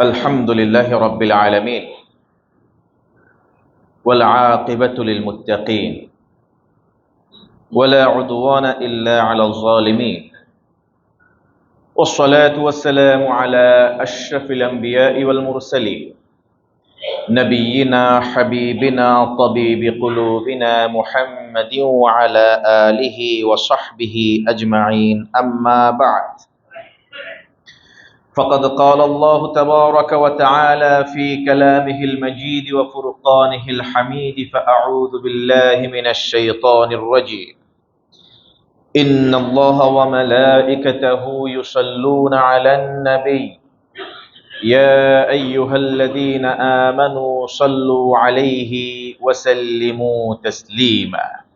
الحمد لله رب العالمين والعاقبة للمتقين ولا عدوان إلا على الظالمين والصلاة والسلام على أشرف الأنبياء والمرسلين نبينا حبيبنا طبيب قلوبنا محمد وعلى آله وصحبه أجمعين. أما بعد فقد قال الله تبارك وتعالى في كلامه المجيد وفرقانه الحميد فأعوذ بالله من الشيطان الرجيم. إن الله وملائكته يصلون على النبي. يا أيها الذين آمنوا صلوا عليه وسلموا تسليما.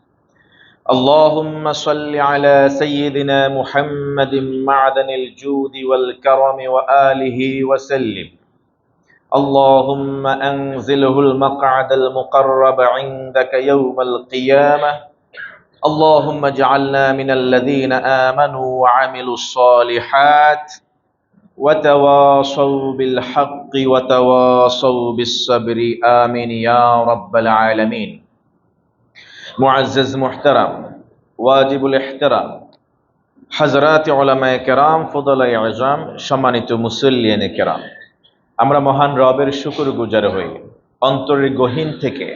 اللهم صل على سيدنا محمد معدن الجود والكرم وآله وسلم. اللهم أنزله المقعد المقرب عندك يوم القيامة. اللهم اجعلنا من الذين آمنوا وعملوا الصالحات وتواصوا بالحق وتواصوا بالصبر. آمين يا رب العالمين. মুআজ্জাজ মুহতারাম ওয়াজিবুল ইহতারাম হজরত ওলামায়ে কেরাম ফদলাই আজম সম্মানিত মুসল্লিয়ানে কেরাম আমরা মহান রবের শুকুর গুজার হই অন্তরের গহীন থেকে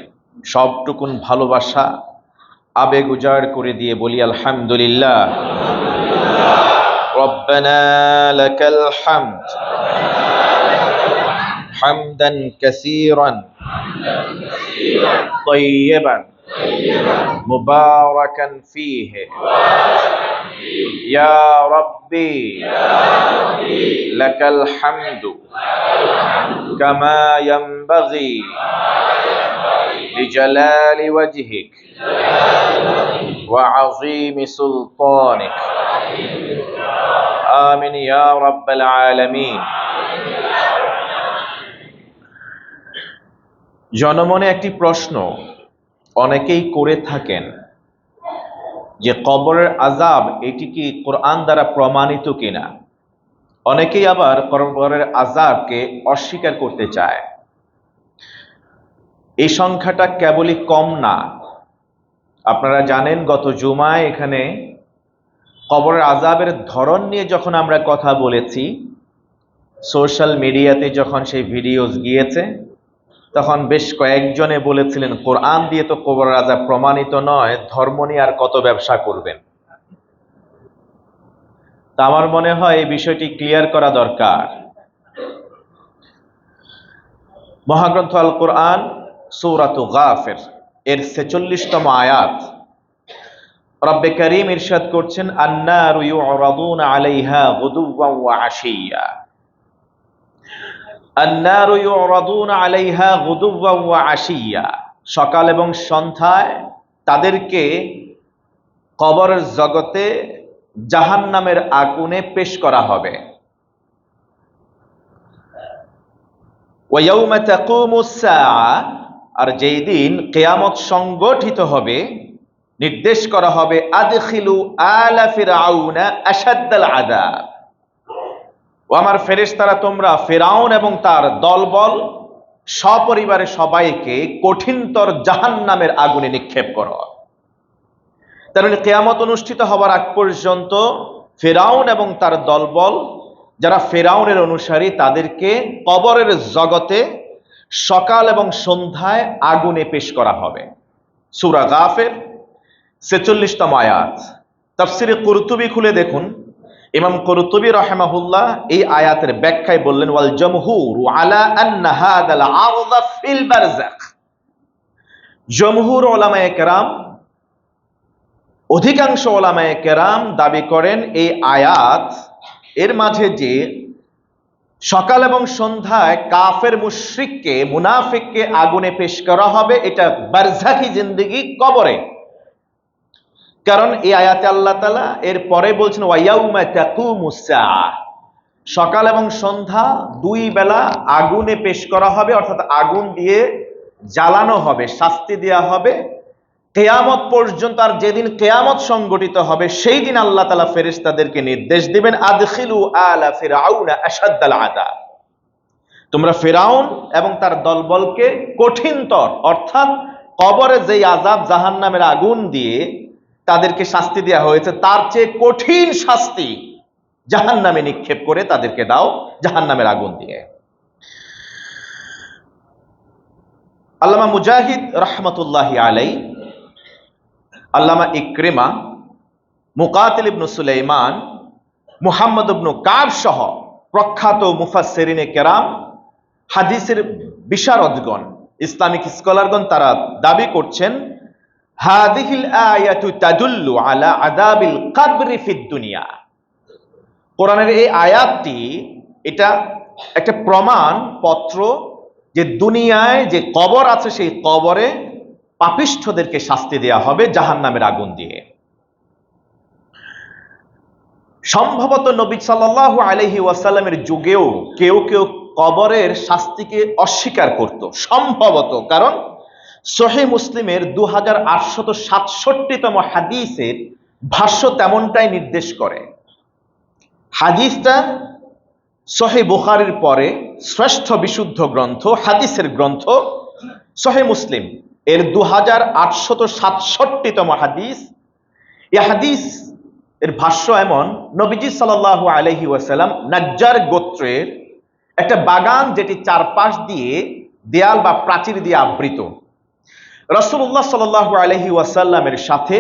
সবটুকুন ভালোবাসা আবেগ উজাড় করে দিয়ে বলি আলহামদুলিল্লাহ ربنا لك الحمد حمدا كثيرا طيبا مباركا فيه يا ربي لك الحمد كما ينبغي لجلال وجهك وعظيم سلطانك آمين يا رب العالمين জনমনে একটি প্রশ্ন অনেকেই করে থাকেন যে কবরের আজাব এটি কি কোরআন দ্বারা প্রমাণিত কিনা? অনেকেই আবার কবরের আজাবকে অস্বীকার করতে চায়। এই সংখ্যাটা কেবলই কম না। আপনারা জানেন, গত জুমায় এখানে কবরের আজাবের ধরন নিয়ে যখন আমরা কথা বলেছি, সোশ্যাল মিডিয়াতে যখন সেই ভিডিওস গিয়েছে তখন বেশ কয়েকজনে বলেছিলেন, কোরআন দিয়ে তো কবর রাজা প্রমাণিত নয়, ধর্ম নিয়ে আর কত ব্যবসা করবেন? তা আমার মনে হয় এই বিষয়টি ক্লিয়ার করা দরকার। মহাগ্রন্থ আল কোরআন সৌরাত গাফের, এর ছেচল্লিশতম আয়াত। রব্বে করিম ইরশাদ করছেন, আন্নারু আলাইহা গুদুওয়ান ওয়া আশিয়া। সকাল এবং সন্ধ্যায় তাদেরকে কবর জগতে জাহান্নামের আগুনে পেশ করা হবে। আর যেই দিন কেয়ামত সংগঠিত হবে, নির্দেশ করা হবে, আদখিলু আলা ফিরাউনা আশাদ্দাল আযাব। ও আমার ফেরেশতারা তোমরা, ফেরাউন এবং তার দলবল সপরিবারে সবাইকে কঠিনতর জাহান্নামের আগুনে নিক্ষেপ করো। মানে কেয়ামত অনুষ্ঠিত হবার আগ পর্যন্ত ফেরাউন এবং তার দলবল, যারা ফেরাউনের অনুসারী, তাদেরকে কবরের জগতে সকাল এবং সন্ধ্যায় আগুনে পেশ করা হবে। সুরা গাফের ছেচল্লিশতম আয়াত। তাফসিরে কুরতুবি খুলে দেখুন। ইমাম কুরতুবি রহমাহুল্লাহ এই আয়াতের ব্যাখ্যায় বললেন, ওয়াল জমহুর আলা আন্না হাদাল আরদা ফিল বারজাখ জমহুর ওলামায়ে কেরাম, অধিকাংশ ওলামায়ে কেরাম দাবি করেন এই আয়াত এর মাঝে যে সকাল এবং সন্ধ্যায় কাফের মুশরিককে, মুনাফিককে আগুনে পেশ করা হবে, এটা বারজাখি জিন্দিগি কবরে। কারণ এই আয়াতে আল্লাহ তালা এর পরে বলছেন সাআ সকাল এবং সন্ধ্যা দুই বেলা আগুনে পেশ করা হবে, অর্থাৎ আগুন দিয়ে জ্বালানো হবে, শাস্তি দেওয়া হবে। কেয়ামত পর্যন্ত আর যেদিন কেয়ামত সংগঠিত হবে, সেই দিন আল্লাহ তালা ফেরেস তাদেরকে নির্দেশ দিবেন, আদখিলু আলা ফিরাউনা আশাদ্দাল আযাব তোমরা ফেরাউন এবং তার দলবলকে কঠিনতর, অর্থাৎ কবরে যেই আজাব জাহান্নামের আগুন দিয়ে তাদেরকে শাস্তি দেওয়া হয়েছে। তার চেয়ে কঠিন শাস্তি জাহান্নামে নিক্ষেপ করে তাদেরকে দাও জাহান্নামের আগুন দিয়ে। আল্লামা মুজাহিদ রহমতুল্লাহ আলাই আল্লামা ইক্রিমা, মুকাতিল ইবনু সুলাইমান, মুহাম্মদ ইবনু কাব সহ প্রখ্যাত মুফাসসিরিনে কেরাম, হাদিসের বিশারদগণ, ইসলামিক স্কলারগণ তারা দাবি করছেন হাদিহিল আয়াতু তাদুল্লু আলা আদাবিল কাবরি ফিদ দুনিয়া। কোরআনের এই আয়াতটি, এটা একটা প্রমাণ পত্র যে দুনিয়ায় যে কবর আছে, সেই কবরে পাপিষ্ঠদেরকে শাস্তি দেয়া হবে জাহান্নামের আগুন দিয়ে। সম্ভবত নবী সাল্লাল্লাহু আলাইহি ওয়াসাল্লামের যুগেও কেউ কেউ কবরের শাস্তিকে অস্বীকার করত। সম্ভবত, কারণ সহি মুসলিমের দু হাজার আটশত সাতষট্টিতম হাদিসের ভাষ্য তেমনটাই নির্দেশ করে। হাদিসটা সহে বুখারির পরে শ্রেষ্ঠ বিশুদ্ধ গ্রন্থ, হাদিসের গ্রন্থ সহে মুসলিম। এর দু হাজার আটশত সাতষট্টিতম হাদিস। এ হাদিস এর ভাষ্য এমন, নবীজি সাল্লাহ আলহি ওয়াসাল্লাম নাজ্জার গোত্রের একটা বাগান যেটি চারপাশ দিয়ে দেয়াল বা প্রাচীর দিয়ে আবৃত। রসুল্লাহ সাল্লাহ আলহি ওয়াসাল্লামের সাথে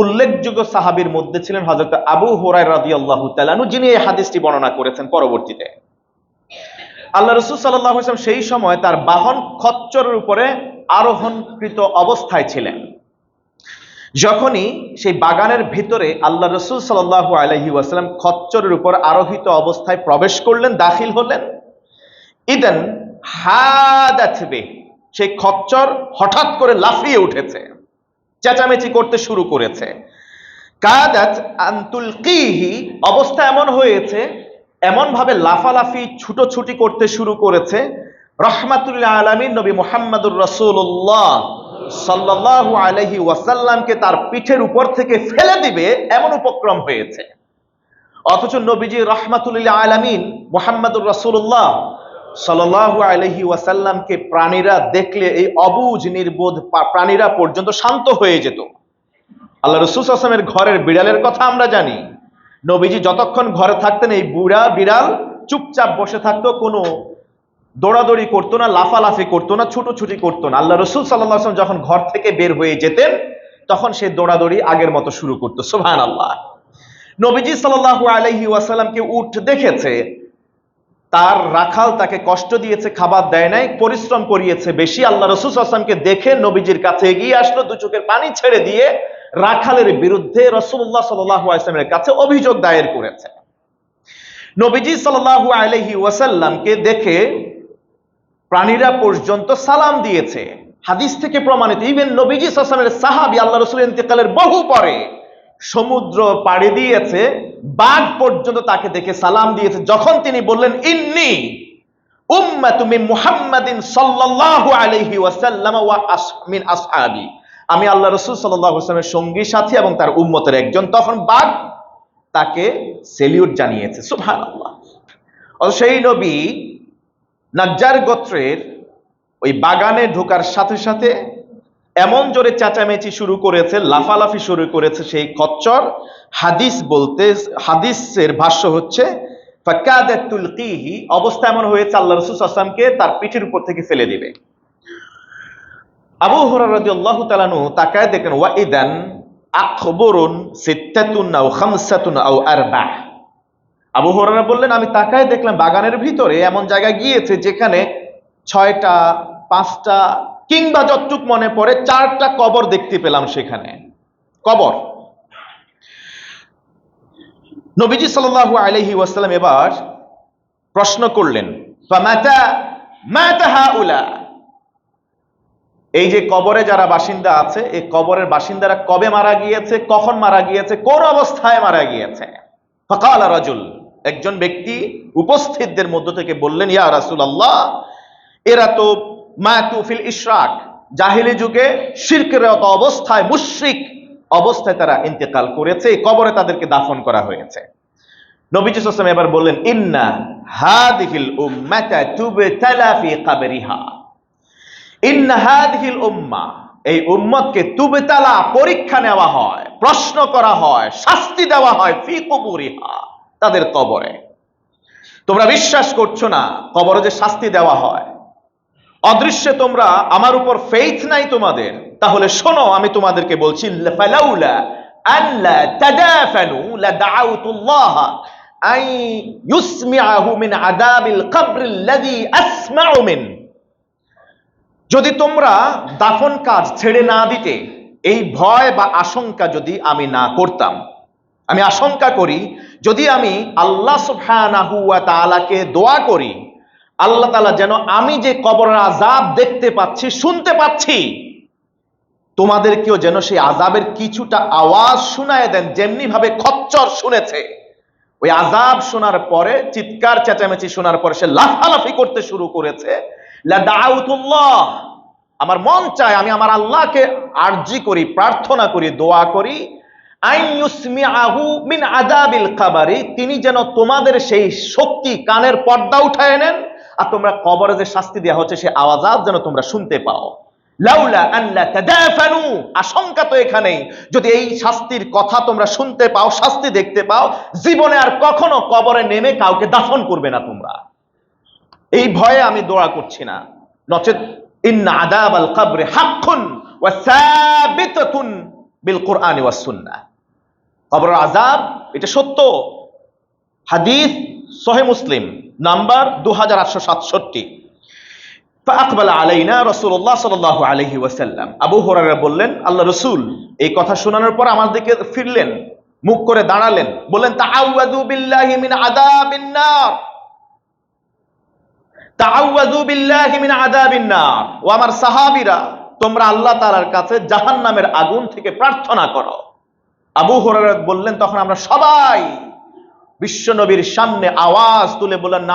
উল্লেখযোগ্য সাহাবির মধ্যে ছিলেন হজরত আবু হোরাই রাজি আল্লাহ তালানু যিনি এই হাদিসটি বর্ণনা করেছেন পরবর্তীতে। আল্লাহ রসুল সাল্লাহ ইসলাম সেই সময় তার বাহন খচ্চরের উপরে আরোহণকৃত অবস্থায় ছিলেন। যখনই সেই বাগানের ভিতরে আল্লাহ রসুল সাল্লাহ আলহি ওয়াসাল্লাম খচ্চরের উপর আরোহিত অবস্থায় প্রবেশ করলেন, দাখিল হলেন, ইদেন হাদাথবে সেই খচ্চর হঠাৎ করে লাফিয়ে উঠেছে, চেঁচামেচি করতে শুরু করেছে। কাদাত আন্তুল কিহি অবস্থা এমন হয়েছে এমন ভাবে লাফালাফি, ছুটোছুটি করতে শুরু করেছে। রহমাতুল্লাহ আলমী নবী মোহাম্মদুর রসুল্লাহ সাল্লাহ আলহি ওয়াসাল্লামকে তার পিঠের উপর থেকে ফেলে দিবে এমন উপক্রম হয়েছে। অথচ নবীজি রহমাতুল্লাহ আলমিন মোহাম্মদুর রসুল্লাহ সাল্লাহ আলহি ওয়াসাল্লামকে প্রাণীরা দেখলে এই অবুজ নির্বোধ প্রাণীরা পর্যন্ত শান্ত হয়ে যেত। আল্লাহ রসুল আসলামের ঘরের বিড়ালের কথা আমরা জানি। নবীজি যতক্ষণ ঘরে থাকতেন, এই বুড়া বিড়াল চুপচাপ বসে থাকতো, কোনো দৌড়াদৌড়ি করতো না, লাফালাফি করতো না, ছুটোছুটি করতো না। আল্লাহ রসুল সাল্লাহ আসলাম যখন ঘর থেকে বের হয়ে যেতেন, তখন সে দৌড়াদৌড়ি আগের মতো শুরু করতো। সোহান আল্লাহ নবীজি সাল্লাহ আলহি ওয়াসাল্লামকে উঠ দেখেছে। তার রাখাল তাকে কষ্ট দিয়েছে, খাবার দেয় নাই, পরিশ্রম করিয়েছে বেশি। আল্লাহ রসুল আসলামকে দেখে নবীজির কাছে এগিয়ে আসলো, দু চোখের পানি ছেড়ে দিয়ে রাখালের বিরুদ্ধে রসুল্লাহ সাল্লামের কাছে অভিযোগ দায়ের করেছে। নবীজি সাল্লাহু আলহি ওয়াসাল্লামকে দেখে প্রাণীরা পর্যন্ত সালাম দিয়েছে। হাদিস থেকে প্রমাণিত, ইভেন নবীজি সাল্লামের সাহাবি আল্লাহ রসুল ইন্তেকালের বহু পরে সমুদ্র পাড়ি দিয়েছে বাঘ পর্যন্ত তাকে দেখে সালাম দিয়েছে। যখন তিনি বললেন, ইন্নি উম্মা তুমি মুহাম্মাদিন সাল্লাল্লাহু আলাইহি ওয়াসাল্লাম ওয়া মিন আসহাবি। আমি আল্লাহ রসুল সাল্লামের সঙ্গী, সাথী এবং তার উম্মতের একজন। তখন বাঘ তাকে সেলিউট জানিয়েছে। সুভান আল্লাহ সেই নবী নাজ্জার গোত্রের ওই বাগানে ঢোকার সাথে সাথে এমন জোরে চেঁচামেচি শুরু করেছে, লাফালাফি শুরু করেছে সেই খচ্চর হাদিস বলতে, হাদিসের ভাষ্য হচ্ছে অবস্থা এমন হয়েছে, আল্লাহ রসুল আসলামকে তার পিঠের উপর থেকে ফেলে দিবে। আবু হরারদি আল্লাহ তালানু তাকায় দেখেন, ওয়া ইদান আখবরুন সিত্তাতুন আও খামসাতুন আও আরবাহ আবু হরারা বললেন, আমি তাকায় দেখলাম বাগানের ভিতরে এমন জায়গায় গিয়েছে যেখানে ছয়টা, পাঁচটা কিংবা যতটুক মনে পড়ে, চারটা কবর দেখতে পেলাম সেখানে। কবর। নবীজি সাল্লাল্লাহু আলাইহি ওয়াসাল্লাম এবার প্রশ্ন করলেন এই যে কবরে যারা বাসিন্দা আছে, এই কবরের বাসিন্দারা কবে মারা গিয়েছে, কখন মারা গিয়েছে, কোন অবস্থায় মারা গিয়েছে? ফকাল রাজুল, একজন ব্যক্তি উপস্থিতদের মধ্য থেকে বললেন, ইয়া রাসুল আল্লাহ এরা তো মাতুফিল ইশরাক। জাহিলি যুগে শিরকের অবস্থায় মুশরিক অবস্থায় তারা ইন্তেকাল করেছে কবরে তাদেরকে দাফন করা হয়েছে। এবার বললেন, ইন্না হাদিহিল উম্মাতা ইন্না হাদিহিল এই উম্মতকে পরীক্ষা নেওয়া হয়, প্রশ্ন করা হয়, শাস্তি দেওয়া হয় ফি কবরিহা, তাদের কবরে। তোমরা বিশ্বাস করছ না, কবরে যে শাস্তি দেওয়া হয় অদৃশ্যে তোমরা আমার উপর ফেইথ নাই তোমাদের, তাহলে শোনো, আমি তোমাদেরকে বলছি লাদাউতুল্লাহ আই যদি তোমরা দাফন কাজ ছেড়ে না দিতে, এই ভয় বা আশঙ্কা যদি আমি না করতাম, আমি আশঙ্কা করি, যদি আমি আল্লাহ সুবহানাহু ওয়া তাআলাকে দোয়া করি আল্লাহ তালা যেন আমি যে কবরের আজাব দেখতে পাচ্ছি, শুনতে পাচ্ছি, তোমাদেরকেও যেন সেই আজাবের কিছুটা আওয়াজ শোনায় দেন যেমনি ভাবে খচ্চর শুনেছে। ওই আজাব শোনার পরে, চিৎকার, চেঁচামেচি শোনার পরে সে লাফালাফি করতে শুরু করেছে। আমার মন চায় আমি আমার আল্লাহকে আরজি করি, প্রার্থনা করি, দোয়া করি। মিন আযাবিল কাবারি, তিনি যেন তোমাদের সেই শক্তি কানের পর্দা উঠায় নেন। আর তোমরা কবরে যে শাস্তি দেওয়া হচ্ছে সেই আওয়াজ যেন তোমরা শুনতে পাও। লাউলা আল্লা তাদাফানু, আশঙ্কা তো এখানেই। যদি এই শাস্তির কথা তোমরা শুনতে পাও, শাস্তি দেখতে পাও, জীবনে আর কখনো কবরে নেমে কাউকে দাফন করবে না তোমরা। এই ভয়ে আমি দোয়া করছি না। নচেত, ইন্না আদাব আল কবরে হাক্কুন ওয়া সাবিতাতুন বিল কোরআনি সুন্নাহ। কবর আজাব এটা সত্য। হাদিস সহে মুসলিম, নাম্বার দু হাজার আটশো সাতষট্টি। আকবাল আলাইনা রসুল্লাহ সাল আলহি আবু হরারা বললেন আল্লাহ রসুল এই কথা শোনানোর পর আমার দিকে ফিরলেন, মুখ করে দাঁড়ালেন, বললেন বিল্লাহি মিন বিল্লাহি মিন ও আমার তোমরা আল্লাহ কাছে আগুন থেকে প্রার্থনা করো। আবু হুরায়রা বললেন, তখন আমরা সবাই বিশ্ব নবীর সামনে আওয়াজ তুলে বললেন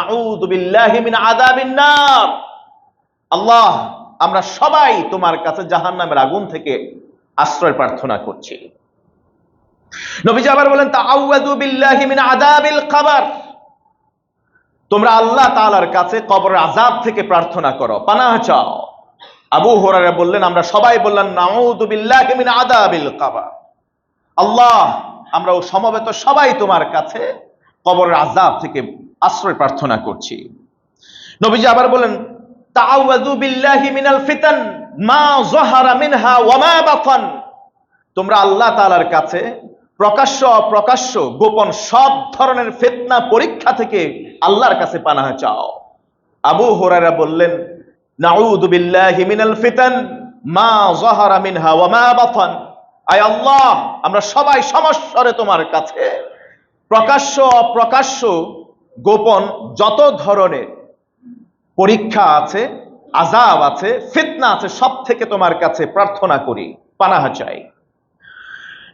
আল্লাহ, আমরা সবাই তোমার কাছে জাহান্নামের আগুন থেকে আশ্রয় প্রার্থনা করছি। নবীজি আবার বলেন মিন তোমরা আল্লাহ তালার কাছে কবর আযাব থেকে প্রার্থনা করো, পানাহ চাও। আবু হুরায়রা বললেন, আমরা সবাই বললাম, নাউযু বিল্লাহি মিন আযাবিল কবর। আল্লাহ, আমরা ও সমবেত সবাই তোমার কাছে কবরের আযাব থেকে আশ্রয় প্রার্থনা করছি। নবীজি আবার বলেন বিল্লাহি মিনাল ফিতান, মা যাহারা মিনহা ওয়া মা বাতান। তোমরা আল্লাহ তাআলার কাছে প্রকাশ্য অপ্রকাশ্য গোপন সব ধরনের ফিতনা পরীক্ষা থেকে আল্লাহর কাছে চাও। আবু হুরায়রা বললেন, নাউযু বিল্লাহি মিনাল ফিতান, মা যাহারা মিনহা ওয়া মা বাতান। আয় আল্লাহ, আমরা সবাই সমস্বরে তোমার কাছে প্রকাশ্য অপ্রকাশ্য গোপন যত ধরনের পরীক্ষা আছে আজাব আছে, ফিতনা আছে, সব থেকে তোমার কাছে প্রার্থনা করি, পানাহা চাই।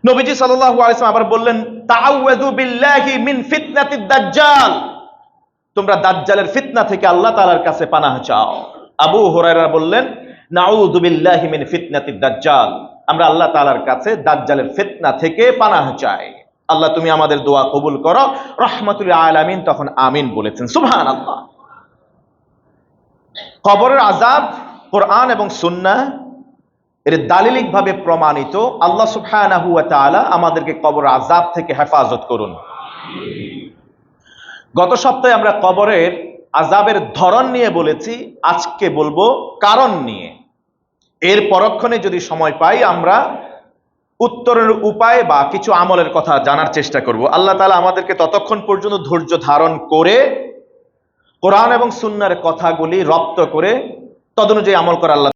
নবীজি সাল্লাল্লাহু আলাইহি ওয়াসাল্লাম আবার বললেন তাআউযু বিল্লাহি মিন ফিতনাতিদ দাজ্জাল। তোমরা দাজ্জালের ফিতনা থেকে আল্লাহ তাআলার কাছে পানাহা চাও। আবু হুরায়রা বললেন, নাউযু বিল্লাহি মিন ফিতনাতিদ দাজ্জাল। আমরা আল্লাহ তাআলার কাছে দাজ্জালের ফিতনা থেকে পানাহা চাই। আল্লাহ তুমি আমাদের দোয়া কবুল করো। রহমাতুল আলামিন তখন আমিন বলেছেন। সুবহানাল্লাহ। কবরের আজাব কোরআন এবং সুন্নাহ এর দালিলিক ভাবে প্রমাণিত। আল্লাহ সুবহানাহু ওয়া তাআলা আমাদেরকে কবর আজাব থেকে হেফাজত করুন। গত সপ্তাহে আমরা কবরের আজাবের ধরন নিয়ে বলেছি, আজকে বলব কারণ নিয়ে। এর পরক্ষণে যদি সময় পাই, আমরা উত্তরের উপায় বা কিছু আমলের কথা জানার চেষ্টা করব। আল্লাহ তালা আমাদেরকে ততক্ষণ পর্যন্ত ধৈর্য ধারণ করে কোরআন এবং সুন্নার কথাগুলি রপ্ত করে তদনুযায়ী আমল করা আল্লাহ